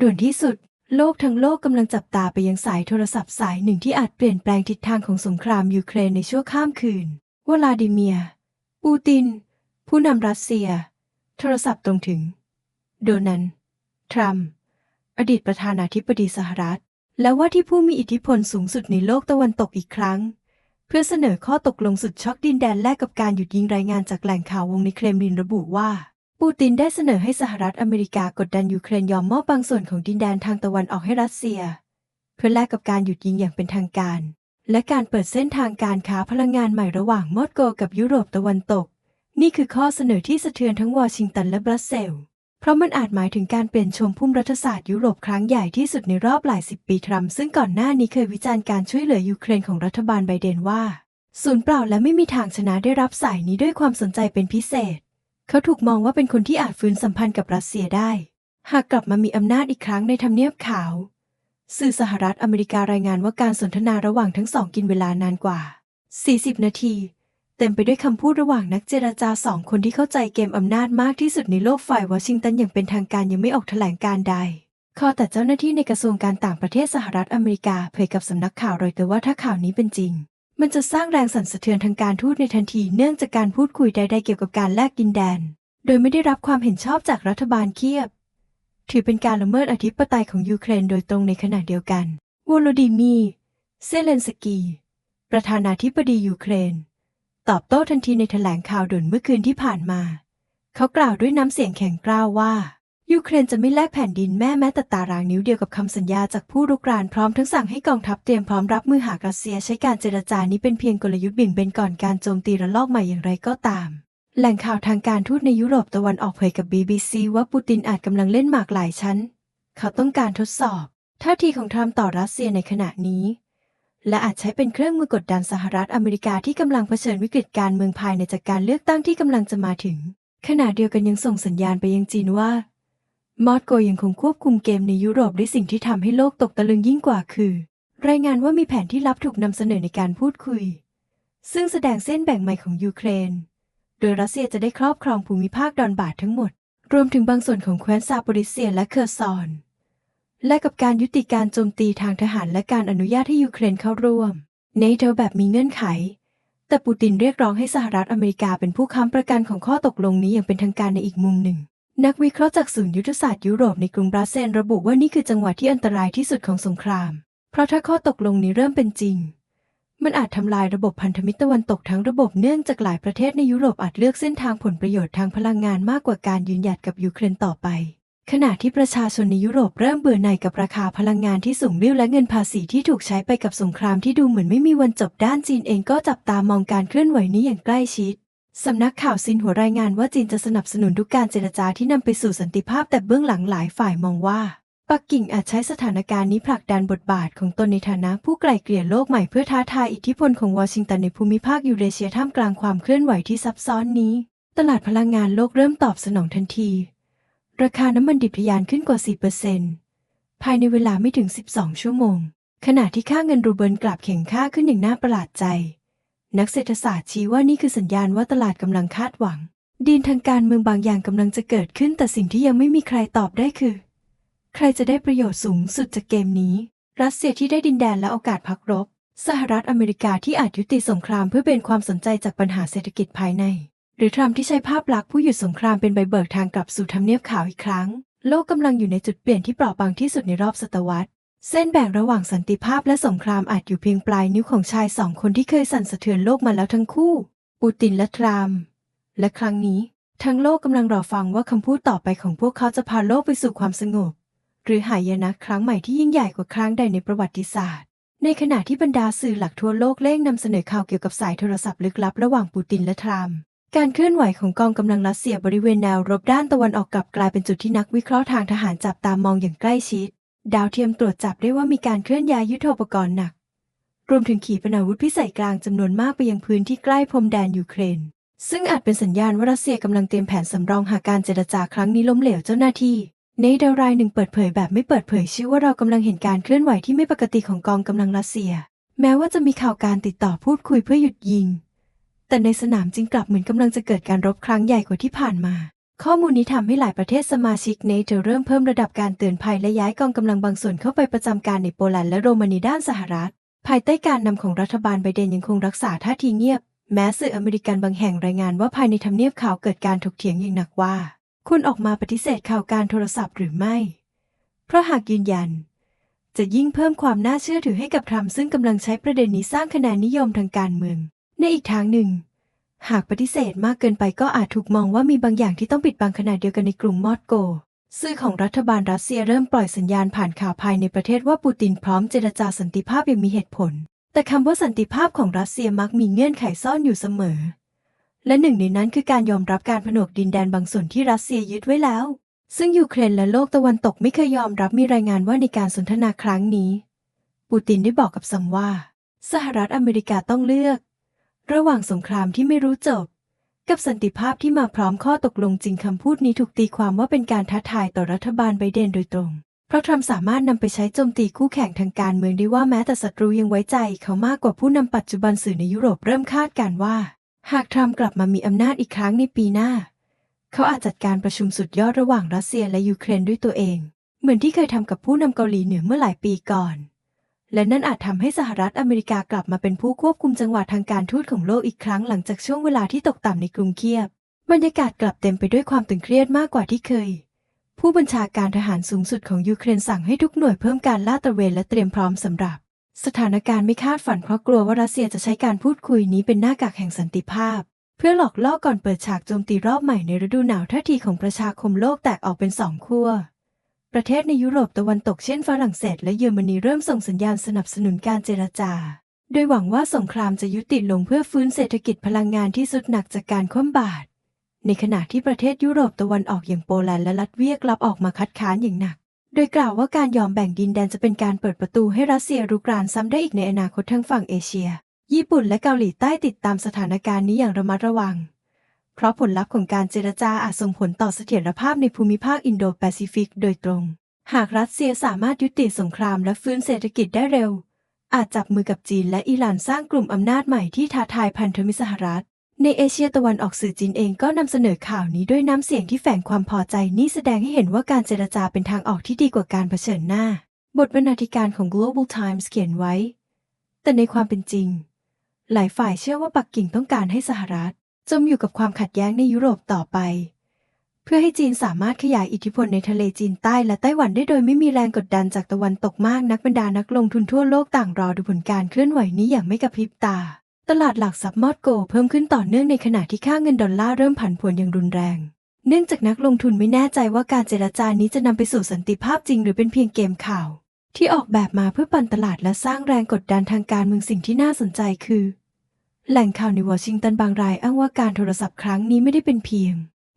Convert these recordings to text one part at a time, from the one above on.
ด่วนที่สุด โลกทั้งโลกกำลังจับตาไปยังสายโทรศัพท์สายหนึ่งที่อาจเปลี่ยนแปลงทิศทางของสงครามยูเครนในชั่วข้ามคืนวลาดิเมีย ปูติน ผู้นำรัสเซีย โทรศัพท์ตรงถึง โดนัลด์ทรัมป์อดีตประธานาธิบดีสหรัฐ และว่าที่ผู้มีอิทธิพลสูงสุดในโลกตะวันตกอีกครั้ง เพื่อเสนอข้อตกลงสุดช็อกดินแดนแลกกับการหยุดยิงรายงานจากแหล่งข่าววงในเครมลินระบุว่า ปูตินได้เสนอให้สหรัฐอเมริกากดดันยูเครนยอมมอบบางส่วนของดินแดนทางตะวันออกให้รัสเซีย เพื่อแลกกับการหยุดยิงอย่างเป็นทางการ และการเปิดเส้นทางการค้าพลังงานใหม่ระหว่างมอสโกกับยุโรปตะวันตก นี่คือข้อเสนอที่สะเทือนทั้งวอชิงตันและบรัสเซลเพราะมันอาจหมายถึงการเปลี่ยนโฉมภูมิรัฐศาสตร์ยุโรปครั้งใหญ่ที่สุดในรอบหลายสิบปีทรัมป์ซึ่งก่อนหน้านี้เคยวิจารณ์การช่วยเหลือยูเครนของรัฐบาลไบเดนว่าสูญเปล่าและไม่มีทางชนะได้รับสายนี้ด้วยความสนใจเป็นพิเศษ เขาถูกมองว่าเป็นคนที่อาจฟื้นสัมพันธ์กับรัสเซียได้ หากกลับมามีอำนาจอีกครั้งในทำเนียบขาว สื่อสหรัฐอเมริการายงานว่าการสนทนาระหว่างทั้งสองกินเวลานานกว่า 40 นาที เต็มไปด้วยคำพูดระหว่างนักเจรจาสองคนที่เข้าใจเกมอำนาจมากที่สุดในโลกฝ่ายวอชิงตันอย่างเป็นทางการยังไม่ออกแถลงการใดข้อแต่เจ้าหน้าที่ในกระทรวงการต่างประเทศสหรัฐอเมริกาเผยกับสำนักข่าวรอยเตอร์ว่าถ้าข่าวนี้เป็นจริง มันจะสร้างแรงสั่นสะเทือนทางการทูตในทันทีเนื่องจากการพูดคุยใดๆเกี่ยวกับการแลกดินแดน โดยไม่ได้รับความเห็นชอบจากรัฐบาลเคียบ ถือเป็นการละเมิดอธิปไตยของยูเครนโดยตรงในขณะเดียวกันวโลดิมี เซเลนสกี ประธานาธิบดียูเครน ตอบโต้ทันทีในแถลงข่าวด่วนเมื่อคืนที่ผ่านมา เขากล่าวด้วยน้ำเสียงแข็งกร้าวว่า ยูเครนจะไม่แลกแผ่นดินแม่แม้แต่ตารางนิ้วเดียวกับคำสัญญาจากผู้รุกรานพร้อมทั้งสั่งให้กองทัพเตรียมพร้อมรับมือหากรัสเซียใช้การเจรจานี้เป็นเพียงกลยุทธ์บิ่นเบนก่อนการโจมตีระลอกใหม่อย่างไรก็ตาม แหล่งข่าวทางการทูตในยุโรปตะวันออกเผยกับ BBC ว่าปูตินอาจกำลังเล่นหมากหลายชั้น เขาต้องการทดสอบท่าทีของทรัมป์ต่อรัสเซียในขณะนี้ และอาจใช้เป็นเครื่องมือกดดันสหรัฐอเมริกาที่กำลังเผชิญวิกฤตการเมืองภายในจากการเลือกตั้งที่กำลังจะมาถึง ขณะเดียวกันยังส่งสัญญาณไปยังจีนว่า มอสโกยังคงควบคุมเกมในยุโรปด้วยสิ่งที่ทำให้โลกตกตะลึงยิ่งกว่าคือ รายงานว่ามีแผนที่ลับถูกนำเสนอในการพูดคุย ซึ่งแสดงเส้นแบ่งใหม่ของยูเครน โดยรัสเซียจะได้ครอบครองภูมิภาคดอนบาดทั้งหมด รวมถึงบางส่วนของแคว้นซาโปริเซียและเคอร์ซอน และกับการยุติการโจมตีทางทหารและการอนุญาตให้ยูเครนเข้าร่วมเนโตแบบมีเงื่อนไข แต่ปูตินเรียกร้องให้สหรัฐอเมริกาเป็นผู้ค้ำประกันของข้อตกลงนี้อย่างเป็นทางการในอีกมุมหนึ่ง นักวิเคราะห์จากศูนย์ยุทธศาสตร์ยุโรปในกรุงบรัสเซลระบุว่านี่คือจังหวะที่อันตรายที่สุดของสงคราม เพราะถ้าข้อตกลงนี้เริ่มเป็นจริง มันอาจทำลายระบบพันธมิตรตะวันตกทั้งระบบเนื่องจากหลายประเทศในยุโรปอาจเลือกเส้นทางผลประโยชน์ทางพลังงานมากกว่าการยืนหยัดกับยูเครนต่อไป ขณะที่ประชาชนในยุโรปเริ่มเบื่อหน่ายกับราคาพลังงานที่สูงริ่วและเงินภาษีที่ถูกใช้ไปกับสงครามที่ดูเหมือนไม่มีวันจบด้านจีนเองก็จับตามองการเคลื่อนไหวนี้อย่างใกล้ชิด สำนักข่าวซินหัวรายงานว่าจีนจะสนับสนุนทุกการเจรจาที่นำไปสู่สันติภาพแต่เบื้องหลังหลายฝ่ายมองว่า ปักกิ่งอาจใช้สถานการณ์นี้ผลักดันบทบาทของตนในฐานะผู้ไกล่เกลี่ยโลกใหม่เพื่อท้าทายอิทธิพลของวอชิงตันในภูมิภาคยูเรเชียท่ามกลางความเคลื่อนไหวที่ซับซ้อนนี้ ตลาดพลังงานโลกเริ่มตอบสนองทันที ราคาน้ำมันดิบทะยานขึ้นกว่า 4%ภายในเวลาไม่ถึง 12 ชั่วโมง ขณะที่ค่าเงินรูเบิลกลับแข็งค่าขึ้นอย่างน่าประหลาดใจ นักเศรษฐศาสตร์ชี้ว่านี่คือสัญญาณว่าตลาดกำลังคาดหวัง ดีนทางการเมืองบางอย่างกำลังจะเกิดขึ้น แต่สิ่งที่ยังไม่มีใครตอบได้คือ ใครจะได้ประโยชน์สูงสุดจากเกมนี้ รัสเซียที่ได้ดินแดนและโอกาสพักรบ สหรัฐอเมริกาที่อาจยุติสงครามเพื่อเป็นความสนใจจากปัญหาเศรษฐกิจภายใน หรือทรัมป์ที่ใช้ภาพลักษณ์ผู้หยุดสงครามเป็นใบเบิกทางกลับสู่ทำเนียบขาวอีกครั้ง โลกกำลังอยู่ในจุดเปลี่ยนที่เปราะบางที่สุดในรอบศตวรรษ เส้นแบ่งระหว่างสันติภาพและสงครามอาจอยู่เพียงปลายนิ้วของชายสองคนที่เคยสั่นสะเทือนโลกมาแล้วทั้งคู่ ปูตินและทรัมป์และครั้งนี้ ทั้งโลกกำลังรอฟังว่าคำพูดต่อไปของพวกเขาจะพาโลกไปสู่ความสงบ หรือหายนะครั้งใหม่ที่ยิ่งใหญ่กว่าครั้งใดในประวัติศาสตร์ ในขณะที่บรรดาสื่อหลักทั่วโลกเร่งนำเสนอข่าวเกี่ยวกับสายโทรศัพท์ลึกลับระหว่างปูตินและทรัมป์การเคลื่อนไหวของกองกำลังรัสเซียบริเวณแนวรบด้านตะวันออกกลับกลายเป็นจุดที่นักวิเคราะห์ทางทหารจับตามองอย่างใกล้ชิด ดาวเทียมตรวจจับได้ว่ามีการเคลื่อนย้ายยุทโธปกรณ์หนัก รวมถึงขีปนาวุธพิสัยกลางจำนวนมากไปยังพื้นที่ใกล้พรมแดนยูเครน ซึ่งอาจเป็นสัญญาณว่ารัสเซียกำลังเตรียมแผนสำรองหากการเจรจาครั้งนี้ล้มเหลวเจ้าหน้าที่ ในดาวรายหนึ่งเปิดเผยแบบไม่เปิดเผยชื่อว่าเรากำลังเห็นการเคลื่อนไหวที่ไม่ปกติของกองกำลังรัสเซีย แม้ว่าจะมีข่าวการติดต่อพูดคุยเพื่อหยุดยิง แต่ในสนามจริงกลับเหมือนกำลังจะเกิดการรบครั้งใหญ่กว่าที่ผ่านมา ข้อมูลนี้ทำให้หลายประเทศสมาชิกเนโตเริ่มเพิ่มระดับการเตือนภัยและย้ายกองกำลังบางส่วนเข้าไปประจำการในโปแลนด์และโรมาเนียด้านสหรัฐ ภายใต้การนำของรัฐบาลไบเดนยังคงรักษาท่าทีเงียบ แม้สื่ออเมริกันบางแห่งรายงานว่าภายในทำเนียบข่าวเกิดการถกเถียงอย่างหนักว่า คุณออกมาปฏิเสธข่าวการโทรศัพท์หรือไม่ เพราะหากยืนยัน จะยิ่งเพิ่มความน่าเชื่อถือให้กับทรัมป์ซึ่งกำลังใช้ประเด็นนี้สร้างคะแนนนิยมทางการเมือง ในอีกทางหนึ่ง หากปฏิเสธมากเกินไปก็อาจถูกมองว่ามีบางอย่างที่ต้องปิดบังขนาดเดียวกันในกรุงมมอสโกสื่อของรัฐบาลรัสเซียเริ่มปล่อยสัญญาณผ่านข่าวภายในประเทศว่าปูตินพร้อมเจรจาสันติภาพอย่างมีเหตุผล แต่คำว่าสันติภาพของรัสเซียมักมีเงื่อนไขซ่อนอยู่เสมอ และหนึ่งในนั้นคือการยอมรับการผนวกดินแดนบางส่วนที่รัสเซียยึดไว้แล้ว ซึ่งยูเครนและโลกตะวันตกไม่เคยยอมรับมีรายงานว่าในการสนทนาครั้งนี้ ปูตินได้บอกกับซัมว่า สหรัฐอเมริกาต้องเลือก ระหว่างสงครามที่ไม่รู้จบ กับสันติภาพที่มาพร้อมข้อตกลงจริงคำพูดนี้ถูกตีความว่าเป็นการท้าทายต่อรัฐบาลไบเดนโดยตรง เพราะทรัมป์สามารถนำไปใช้โจมตีคู่แข่งทางการเมืองได้ว่าแม้แต่ศัตรูยังไว้ใจเขามากกว่าผู้นำปัจจุบันสื่อในยุโรปเริ่มคาดการณ์ว่า หากทรัมป์กลับมามีอำนาจอีกครั้งในปีหน้า เขาอาจจัดการประชุมสุดยอดระหว่างรัสเซียและยูเครนด้วยตัวเอง เหมือนที่เคยทำกับผู้นำเกาหลีเหนือเมื่อหลายปีก่อน และนั่นอาจทำให้สหรัฐอเมริกากลับมาเป็นผู้ควบคุมจังหวะทางการทูตของโลกอีกครั้งหลังจากช่วงเวลาที่ตกต่ำในกรุงเคียบบรรยากาศกลับเต็มไปด้วยความตึงเครียดมากกว่าที่เคย ผู้บัญชาการทหารสูงสุดของยูเครนสั่งให้ทุกหน่วยเพิ่มการลาดตระเวนและเตรียมพร้อมสำหรับ สถานการณ์ไม่คาดฝันเพราะกลัวว่ารัสเซียจะใช้การพูดคุยนี้เป็นหน้ากากแห่งสันติภาพ เพื่อหลอกล่อก่อนเปิดฉากโจมตีรอบใหม่ในฤดูหนาวท่าทีของประชาคมโลกแตกออกเป็นสองขั้ว ประเทศในยุโรปตะวันตกเช่นฝรั่งเศสและเยอรมนีเริ่มส่งสัญญาณสนับสนุนการเจรจา โดยหวังว่าสงครามจะยุติลงเพื่อฟื้นเศรษฐกิจพลังงานที่สุดหนักจากการคว่ำบาตร ในขณะที่ประเทศยุโรปตะวันออกอย่างโปแลนด์และลัตเวียกลับออกมาคัดค้านอย่างหนัก โดยกล่าวว่าการยอมแบ่งดินแดนจะเป็นการเปิดประตูให้รัสเซียรุกรานซ้ำได้อีกในอนาคตทั้งฝั่งเอเชีย ญี่ปุ่นและเกาหลีใต้ติดตามสถานการณ์นี้อย่างระมัดระวัง เพราะผลลัพธ์ของการเจรจาอาจส่งผลต่อเสถียรภาพในภูมิภาคอินโดแปซิฟิกโดยตรง หากรัสเซียสามารถยุติสงครามและฟื้นเศรษฐกิจได้เร็ว อาจจับมือกับจีนและอิหร่านสร้างกลุ่มอำนาจใหม่ที่ท้าทายพันธมิตรสหรัฐ ในเอเชียตะวันออกสื่อจีนเองก็นำเสนอข่าวนี้ด้วยน้ำเสียงที่แฝงความพอใจนี่แสดงให้เห็นว่าการเจรจาเป็นทางออกที่ดีกว่าการเผชิญหน้า บทบรรณาธิการของ Global Times เขียนไว้ แต่ในความเป็นจริง หลายฝ่ายเชื่อว่าปักกิ่งต้องการให้สหรัฐ จมอยู่กับความขัดแย้งในยุโรปต่อไป เพื่อให้จีนสามารถขยายอิทธิพลในทะเลจีนใต้และไต้หวันได้โดยไม่มีแรงกดดันจากตะวันตกมากนักบรรดานักลงทุนทั่วโลกต่างรอดูผลการเคลื่อนไหวนี้อย่างไม่กระพริบตา ตลาดหลักทรัพย์มอดโกเพิ่มขึ้นต่อเนื่องในขณะที่ค่าเงินดอลลาร์เริ่มผันผวนอย่างรุนแรง เนื่องจากนักลงทุนไม่แน่ใจว่าการเจรจานี้จะนำไปสู่สันติภาพจริงหรือเป็นเพียงเกมข่าวที่ออกแบบมาเพื่อปั่นตลาดและสร้างแรงกดดันทางการเมืองสิ่งที่น่าสนใจคือ แหล่งข่าวในวอชิงตันบางรายอ้างว่าการโทรศัพท์ครั้งนี้ไม่ได้เป็นเพียง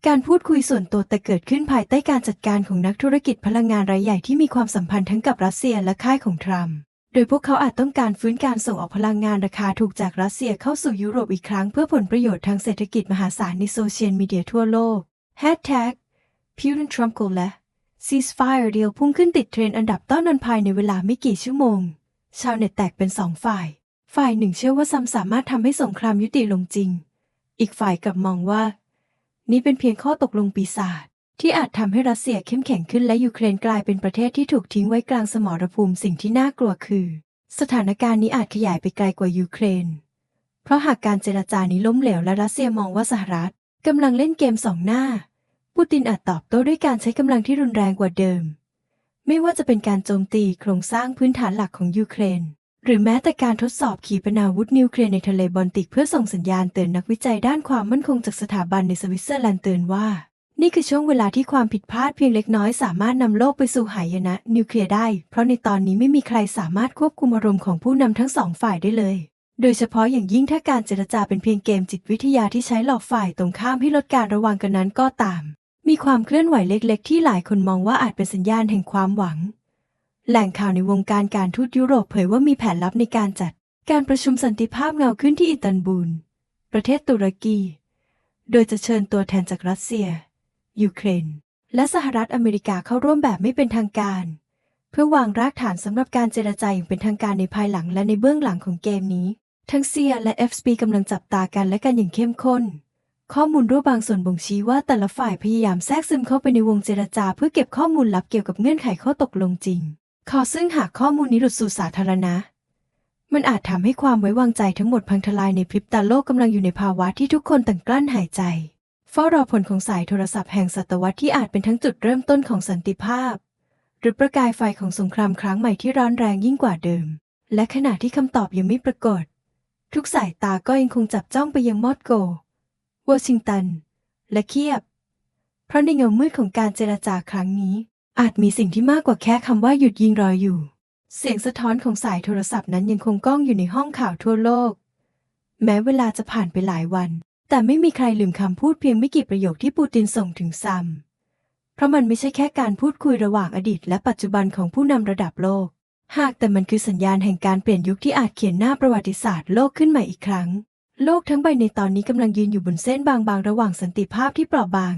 การพูดคุยส่วนตัวแต่เกิดขึ้นภายใต้การจัดการของนักธุรกิจพลังงานรายใหญ่ที่มีความสัมพันธ์ทั้งกับรัสเซียและค่ายของทรัมป์ โดยพวกเขาอาจต้องการฟื้นการส่งออกพลังงานราคาถูกจากรัสเซียเข้าสู่ยุโรปอีกครั้งเพื่อผลประโยชน์ทางเศรษฐกิจมหาศาลในโซเชียลมีเดียทั่วโลก Hashtag Putin Trump Goal และ Ceasefire Deal พุ่งขึ้นติดเทรนด์อันดับต้นนันภายในเวลาไม่กี่ชั่วโมง ชาวเน็ตแตกเป็นสองฝ่าย ฝ่ายหนึ่งเชื่อว่าซัมสามารถทำให้สงครามยุติลงจริง อีกฝ่ายกลับมองว่า นี่เป็นเพียงข้อตกลงปีศาจที่อาจทำให้รัสเซียเข้มแข็งขึ้นและยูเครนกลายเป็นประเทศที่ถูกทิ้งไว้กลางสมรภูมิสิ่งที่น่ากลัวคือ สถานการณ์นี้อาจขยายไปไกลกว่ายูเครน เพราะหากการเจรจานี้ล้มเหลวและรัสเซียมองว่าสหรัฐกำลังเล่นเกมสองหน้า ปูตินอาจตอบโต้ด้วยการใช้กำลังที่รุนแรงกว่าเดิม ไม่ว่าจะเป็นการโจมตีโครงสร้างพื้นฐานหลักของยูเครน หรือแม้แต่การทดสอบขีปนาวุธนิวเคลียร์ในทะเลบอลติกเพื่อส่งสัญญาณเตือนนักวิจัยด้านความมั่นคงจากสถาบันในสวิตเซอร์แลนด์เตือนว่า นี่คือช่วงเวลาที่ความผิดพลาดเพียงเล็กน้อยสามารถนำโลกไปสู่หายนะนิวเคลียร์ได้ เพราะในตอนนี้ไม่มีใครสามารถควบคุมอารมณ์ของผู้นำทั้งสองฝ่ายได้เลย โดยเฉพาะอย่างยิ่งถ้าการเจรจาเป็นเพียงเกมจิตวิทยาที่ใช้หลอกฝ่ายตรงข้ามให้ลดการระวังกันนั้นก็ตาม มีความเคลื่อนไหวเล็ก ๆ ที่หลายคนมองว่าอาจเป็นสัญญาณแห่งความหวัง แหล่งข่าวในวงการการทูตยุโรปเผยว่ามีแผนลับในการจัด การประชุมสันติภาพเงาขึ้นที่อิตันบูล ประเทศตุรกี โดยจะเชิญตัวแทนจากรัสเซีย ยูเครน และสหรัฐอเมริกาเข้าร่วมแบบไม่เป็นทางการ เพื่อวางรากฐานสำหรับการเจรจาอย่างเป็นทางการในภายหลังและในเบื้องหลังของเกมนี้ ทั้งเซียและ FSB กำลังจับตากันและกันอย่างเข้มข้นข้อมูลรั่วบางส่วนบ่งชี้ว่าแต่ละฝ่ายพยายามแทรกซึมเข้าไปในวงเจรจาเพื่อเก็บข้อมูลลับเกี่ยวกับเงื่อนไขข้อตกลงจริง ขอซึ่งหากข้อมูลนี้หลุดสู่สาธารณะ มันอาจทำให้ความไว้วางใจทั้งหมดพังทลายในพริบตาโลกกำลังอยู่ในภาวะที่ทุกคนต่างกลั้นหายใจ เฝ้ารอผลของสายโทรศัพท์แห่งศตวรรษที่อาจเป็นทั้งจุดเริ่มต้นของสันติภาพ หรือประกายไฟของสงครามครั้งใหม่ที่ร้อนแรงยิ่งกว่าเดิม และขณะที่คำตอบยังไม่ปรากฏ ทุกสายตาก็ยังคงจับจ้องไปยังมอสโกวอชิงตัน และเคียบ เพราะในเงามืดของการเจรจาครั้งนี้ อาจมีสิ่งที่มากกว่าแค่คำว่าหยุดยิงรออยู่ เสียงสะท้อนของสายโทรศัพท์นั้นยังคงก้องอยู่ในห้องข่าวทั่วโลก แม้เวลาจะผ่านไปหลายวัน แต่ไม่มีใครลืมคำพูดเพียงไม่กี่ประโยคที่ปูตินส่งถึงซัม เพราะมันไม่ใช่แค่การพูดคุยระหว่างอดีต และปัจจุบันของผู้นำระดับโลก หากแต่มันคือสัญญาณแห่งการเปลี่ยนยุคที่อาจเขียนหน้าประวัติศาสตร์โลกขึ้นใหม่อีกครั้ง โลกทั้งใบในตอนนี้กำลังยืนอยู่บนเส้นบางๆ ระหว่างสันติภาพที่เปราะบาง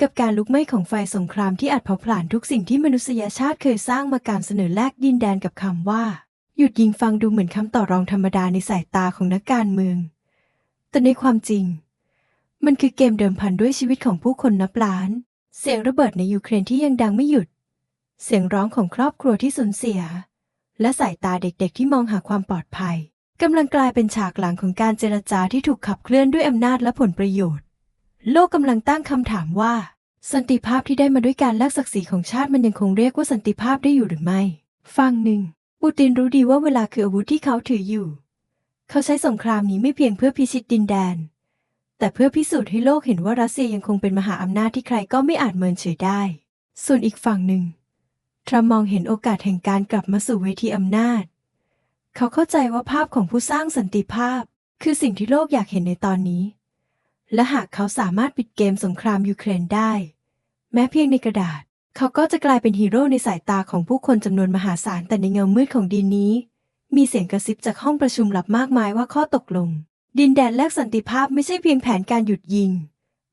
กับการลุกไหม้ของไฟสงครามที่อาจเผาผลาญทุกสิ่งที่มนุษยชาติเคยสร้างมาการเสนอแลกดินแดนกับคำว่า หยุดยิงฟังดูเหมือนคำต่อรองธรรมดาในสายตาของนักการเมือง แต่ในความจริง มันคือเกมเดิมพันด้วยชีวิตของผู้คนนับล้าน เสียงระเบิดในยูเครนที่ยังดังไม่หยุด เสียงร้องของครอบครัวที่สูญเสีย และสายตาเด็กๆที่มองหาความปลอดภัยกำลังกลายเป็นฉากหลังของการเจรจาที่ถูกขับเคลื่อนด้วยอำนาจและผลประโยชน์ โลกกำลังตั้งคำถามว่า สันติภาพที่ได้มาด้วยการแลกศักดิ์ศรีของชาติมันยังคงเรียกว่าสันติภาพได้อยู่หรือไม่ ฟังหนึ่งปูตินรู้ดีว่าเวลาคืออาวุธที่เขาถืออยู่ เขาใช้สงครามนี้ไม่เพียงเพื่อพิชิตดินแดน แต่เพื่อพิสูจน์ให้โลกเห็นว่ารัสเซียยังคงเป็นมหาอำนาจที่ใครก็ไม่อาจเมินเฉยได้ ส่วนอีกฝั่งหนึ่งทรัมมองเห็นโอกาสแห่งการกลับมาสู่เวทีอำนาจ เขาเข้าใจว่าภาพของผู้สร้างสันติภาพ คือสิ่งที่โลกอยากเห็นในตอนนี้ และหากเขาสามารถปิดเกมสงครามยูเครนได้ แม้เพียงในกระดาษ เขาก็จะกลายเป็นฮีโร่ในสายตาของผู้คนจำนวนมหาศาลแต่ในเงามืดของดินนี้ มีเสียงกระซิบจากห้องประชุมลับมากมายว่าข้อตกลง ดินแดนแลกสันติภาพไม่ใช่เพียงแผนการหยุดยิง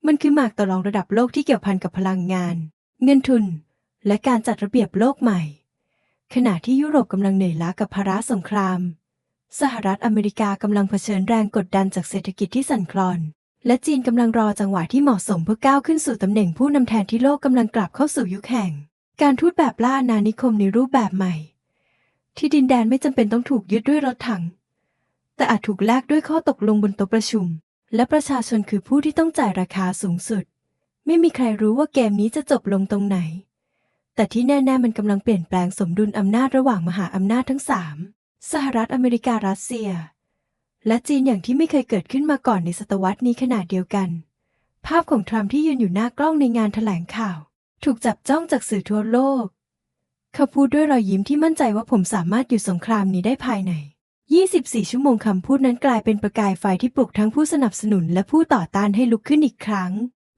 มันคือหมากต่อรองระดับโลกที่เกี่ยวพันกับพลังงาน เงินทุน และการจัดระเบียบโลกใหม่ ขณะที่ยุโรปกำลังเหนื่อยล้ากับภาระสงคราม สหรัฐอเมริกากำลังเผชิญแรงกดดันจากเศรษฐกิจที่สั่นคลอน และจีนกำลังรอจังหวะที่เหมาะสมเพื่อก้าวขึ้นสู่ตำแหน่งผู้นำแทนที่โลกกำลังกลับเข้าสู่ยุคแห่ง การทูตแบบล่าอาณานิคมในรูปแบบใหม่ ที่ดินแดนไม่จำเป็นต้องถูกยึดด้วยรถถัง แต่อาจถูกแลกด้วยข้อตกลงบนโต๊ะประชุม และประชาชนคือผู้ที่ต้องจ่ายราคาสูงสุด ไม่มีใครรู้ว่าเกมนี้จะจบลงตรงไหน แต่ที่แน่ๆมันกำลังเปลี่ยนแปลงสมดุลอำนาจระหว่างมหาอำนาจทั้งสามสหรัฐอเมริการัสเซีย และจีนอย่างที่ไม่เคยเกิดขึ้นมาก่อนในศตวรรษนี้ขนาดเดียวกัน ภาพของทรัมป์ที่ยืนอยู่หน้ากล้องในงานแถลงข่าว ถูกจับจ้องจากสื่อทั่วโลก เขาพูดด้วยรอยยิ้มที่มั่นใจว่าผมสามารถหยุดสงครามนี้ได้ภายใน 24 ชั่วโมงคำพูดนั้นกลายเป็นประกายไฟที่ปลุกทั้งผู้สนับสนุนและผู้ต่อต้านให้ลุกขึ้นอีกครั้ง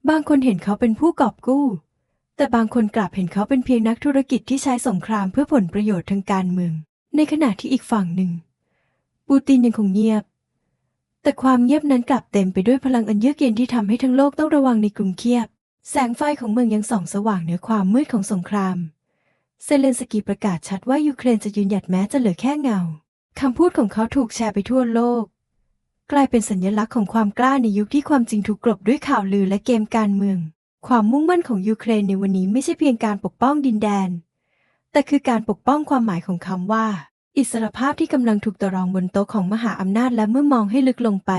บางคนเห็นเขาเป็นผู้กอบกู้ แต่บางคนกลับเห็นเขาเป็นเพียงนักธุรกิจที่ใช้สงครามเพื่อผลประโยชน์ทางการเมือง ในขณะที่อีกฝั่งหนึ่ง ปูตินยังคงเงียบ แต่ความเงียบนั้นกลับเต็มไปด้วยพลังอันเยือกเย็นที่ทำให้ทั้งโลกต้องระวังในกรุงเคียบ แสงไฟของเมืองยังส่องสว่างเหนือความมืดของสงคราม เซเลนสกีประกาศชัดว่ายูเครนจะยืนหยัดแม้จะเหลือแค่เงาคำพูดของเขาถูกแชร์ไปทั่วโลก กลายเป็นสัญลักษณ์ของความกล้าในยุคที่ความจริงถูกกลบด้วยข่าวลือและเกมการเมือง ความมุ่งมั่นของยูเครนในวันนี้ไม่ใช่เพียงการปกป้องดินแดน แต่คือการปกป้องความหมายของคำว่า อิสรภาพที่กำลังถูกต่อรองบนโต๊ะของมหาอำนาจและเมื่อมองให้ลึกลงไป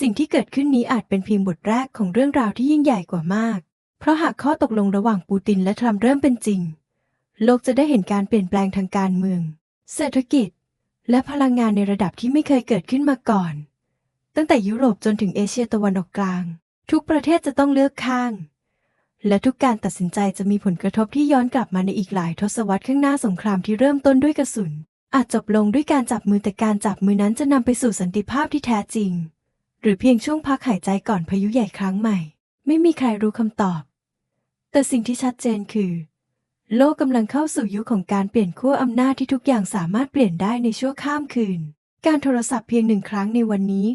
สิ่งที่เกิดขึ้นนี้อาจเป็นเพียงบทแรกของเรื่องราวที่ยิ่งใหญ่กว่ามาก เพราะหากข้อตกลงระหว่างปูตินและทรัมป์เริ่มเป็นจริง โลกจะได้เห็นการเปลี่ยนแปลงทางการเมือง เศรษฐกิจ และพลังงานในระดับที่ไม่เคยเกิดขึ้นมาก่อน ตั้งแต่ยุโรปจนถึงเอเชียตะวันออกกลาง ทุกประเทศจะต้องเลือกข้าง และทุกการตัดสินใจจะมีผลกระทบที่ย้อนกลับมาในอีกหลายทศวรรษข้างหน้าสงครามที่เริ่มต้นด้วยกระสุน อาจจบลงด้วยการจับมือแต่การจับมือนั้นจะนำไปสู่สันติภาพที่แท้จริง หรือเพียงช่วงพักหายใจก่อนพายุใหญ่ครั้งใหม่ ไม่มีใครรู้คำตอบ แต่สิ่งที่ชัดเจนคือ โลกกำลังเข้าสู่ยุคของการเปลี่ยนขั้วอำนาจที่ทุกอย่างสามารถเปลี่ยนได้ในชั่วข้ามคืน การโทรศัพท์เพียงหนึ่งครั้งในวันนี้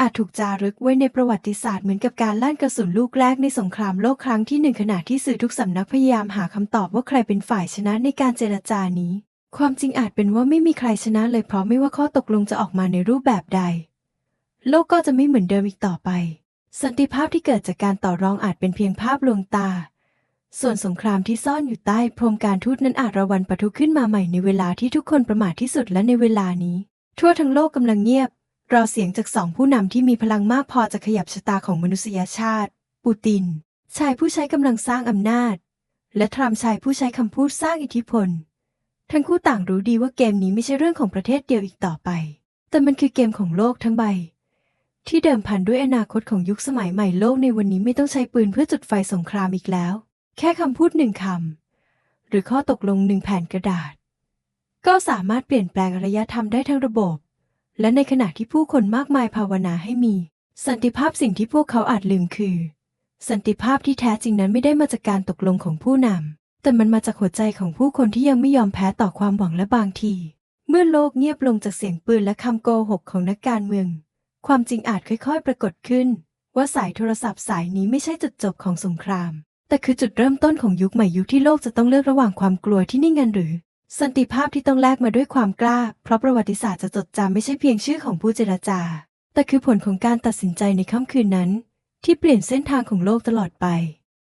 อาจถูกจารึกไว้ในประวัติศาสตร์เหมือนกับการลั่นกระสุนลูกแรกในสงครามโลกครั้งที่หนึ่งขณะที่สื่อทุกสำนักพยายามหาคำตอบว่าใครเป็นฝ่ายชนะในการเจรจานี้ ความจริงอาจเป็นว่าไม่มีใครชนะเลยเพราะไม่ว่าข้อตกลงจะออกมาในรูปแบบใด โลกก็จะไม่เหมือนเดิมอีกต่อไป สันติภาพที่เกิดจากการต่อรองอาจเป็นเพียงภาพลวงตา ส่วนสงครามที่ซ่อนอยู่ใต้พรมการทูตนั้นอาจระวันปะทุขึ้นมาใหม่ในเวลาที่ทุกคนประมาทที่สุดและในเวลานี้ ทั่วทั้งโลกกำลังเงียบ รอเสียงจากสองผู้นำที่มีพลังมากพอจะขยับชะตาของมนุษยชาติ ปูตินชายผู้ใช้กำลังสร้างอำนาจ และทรัมป์ชายผู้ใช้คำพูดสร้างอิทธิพล ทั้งคู่ต่างรู้ดีว่าเกมนี้ไม่ใช่เรื่องของประเทศเดียวอีกต่อไป แต่มันคือเกมของโลกทั้งใบ ที่เดิมพันด้วยอนาคตของยุคสมัยใหม่โลกในวันนี้ไม่ต้องใช้ปืนเพื่อจุดไฟสงครามอีกแล้ว แค่คำพูดหนึ่งคำหรือข้อตกลงหนึ่งแผ่นกระดาษ ก็สามารถเปลี่ยนแปลงอารยธรรมได้ทั้งระบบ และในขณะที่ผู้คนมากมายภาวนาให้มี สันติภาพสิ่งที่พวกเขาอาจลืมคือ สันติภาพที่แท้จริงนั้นไม่ได้มาจากการตกลงของผู้นำ แต่มันมาจากหัวใจของผู้คนที่ยังไม่ยอมแพ้ต่อความหวังและบางที เมื่อโลกเงียบลงจากเสียงปืนและคำโกหกของนักการเมือง ความจริงอาจค่อย ๆ ปรากฏขึ้น ว่าสายโทรศัพท์สายนี้ไม่ใช่จุดจบของสงคราม แต่คือจุดเริ่มต้นของยุคใหม่ยุคที่โลกจะต้องเลือกระหว่างความกลัวที่นิ่งงันหรือ สันติภาพที่ต้องแลกมาด้วยความกล้า เพราะประวัติศาสตร์จะจดจำไม่ใช่เพียงชื่อของผู้เจรจา แต่คือผลของการตัดสินใจในค่ำคืนนั้น ที่เปลี่ยนเส้นทางของโลกตลอดไป